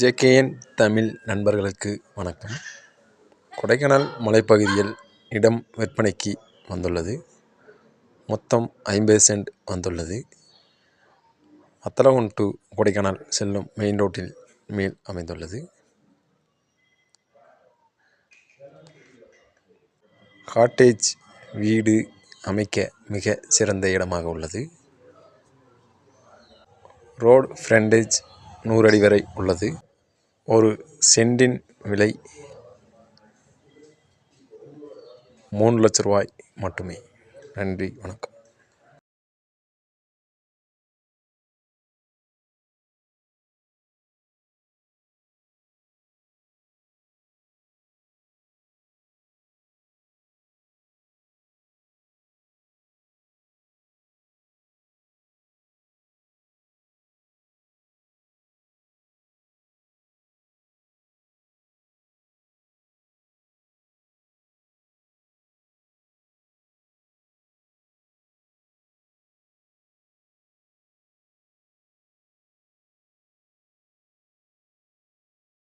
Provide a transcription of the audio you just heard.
JKN Tamil நண்பர்களுக்கு வணக்கம். கொடைக்கானல் மலைப்பகுதியில் இடம் விற்பனைக்கு வந்துள்ளது. மொத்தம் ஐம்பது சென்ட் வந்துள்ளது. அத்தலகுண்ட் டு கொடைக்கானல் செல்லும் மெயின் ரோட்டில் மேல் அமைந்துள்ளது. காட்டேஜ் வீடு அமைக்க மிக சிறந்த இடமாக உள்ளது. ரோடு ஃப்ரண்டேஜ் நூறு அடி வரை உள்ளது. ஒரு சென்டின் விலை மூணு லட்ச ரூபாய் மட்டுமே. நன்றி வணக்கம்.